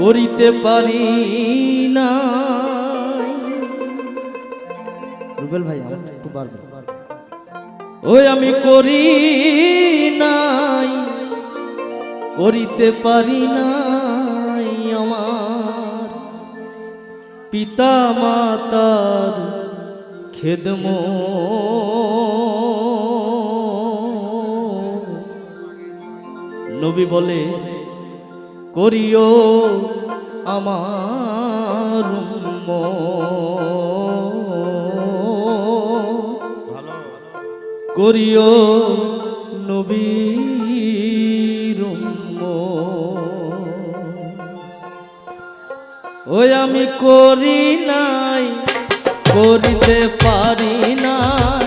করিতে পারি না রুবেল ভাই একটু বাড়বে। ওই আমি করি নাই, করিতে পারি নাই আমার। পিতা মাতার খেদম নবী বলে করিও আমার করিও নবীর ওই আমি করি নাই, করিতে পারি নাই।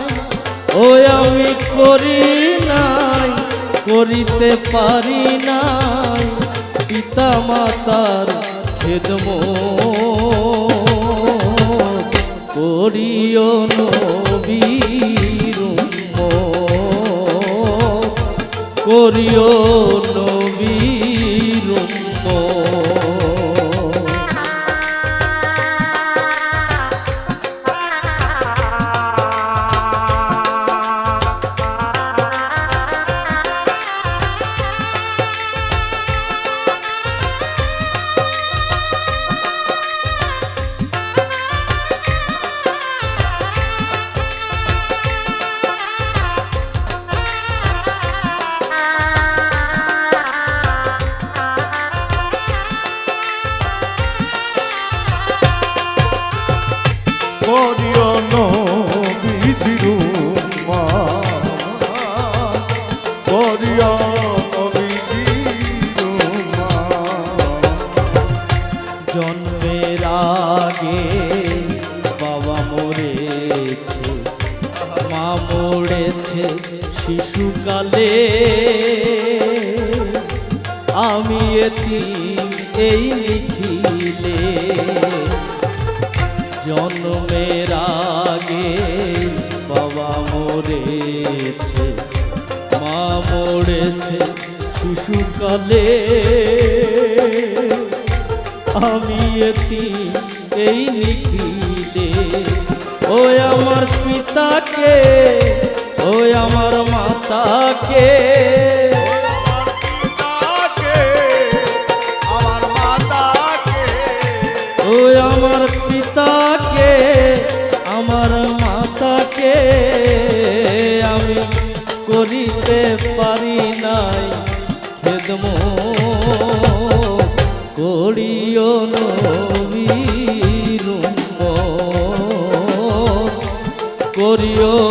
ওই আমি করি নাই, করিতে পারি নাই। পিতা মাতার খেদম করিও নবীর করিও শিশুকালে আমি এতি এই লিখিলে জন্মের আগে বাবা মরেছে, মা মরেছে শিশুকালে। আমি এতি এই লিখিলে ওই আমার পিতাকে, ওই আমার মাতাকে মাতাকে ওই আমার পিতাকে আমার মাতাকে আমি করিতে পারি নাই। খেদম করিও নবীর করিও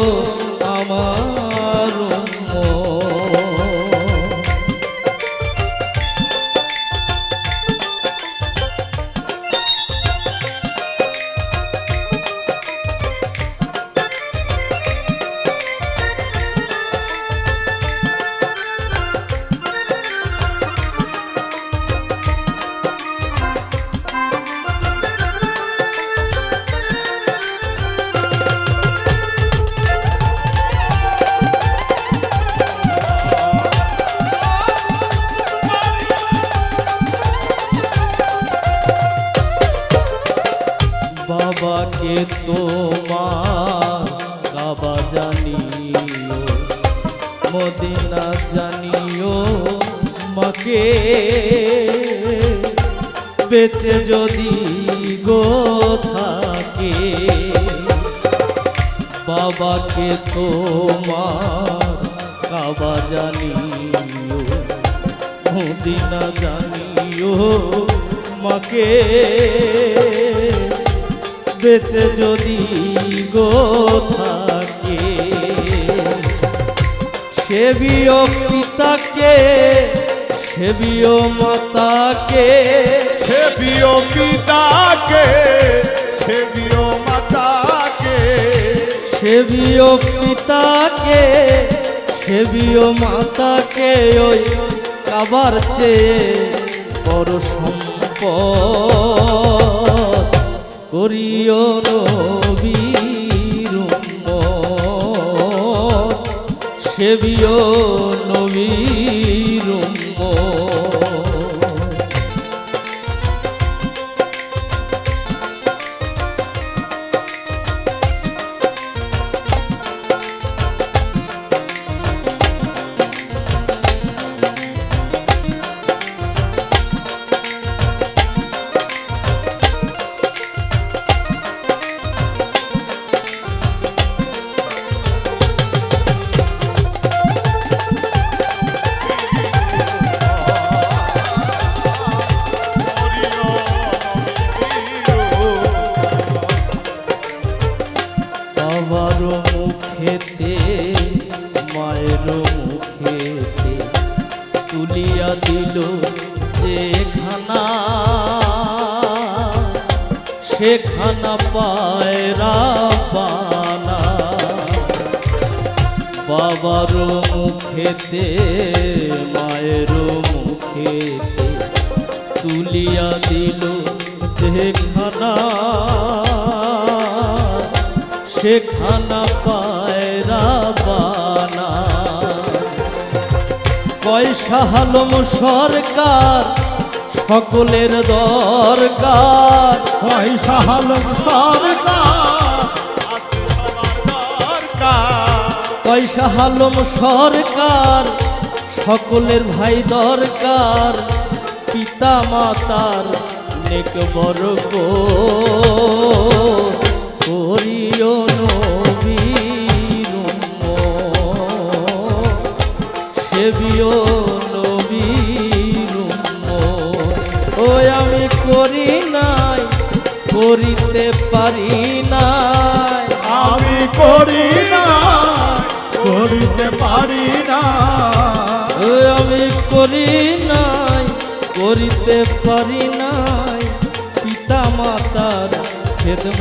বাবাকে তোমার কাবা জানিও, মদিনা জানিও মাকে। বেঁচে যদি গো থাকে, বাবাকে তোমার কাবা জানিও, মদিনা জানিও মাকে। বেঁচে যদি গো থাকে সেবিও পিতাকে সেবিও মাতাকে সেবিও পিতাকে সেবিও মাতাকে সেবিও পিতাকে সেবিও মাতাকে ওই কাবার চেয়ে বড় সম্পদ। করিও নবীর। সেবিও মায়ের মুখে তুলিয়া দিল যে খানা সেখানা পায়রা পানা বাবার মুখেতে, মায়ের মুখে তুলিয়া দিল সেখানা সেখানা পা পয়সা হালম সরকার সকলের দরকার। পয়সা হলম সরকার পয়সা হালম সরকার সকলের ভাই দরকার। পিতা মাতার নেক বর্গ করিও করিতে পারি নাই। আমি করি না করিতে পারি না আমি করি নাই করিতে পারি নাই। পিতা মাতার খেদম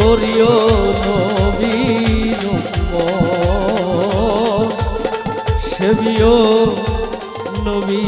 করিও নবীর। সেবিও নবী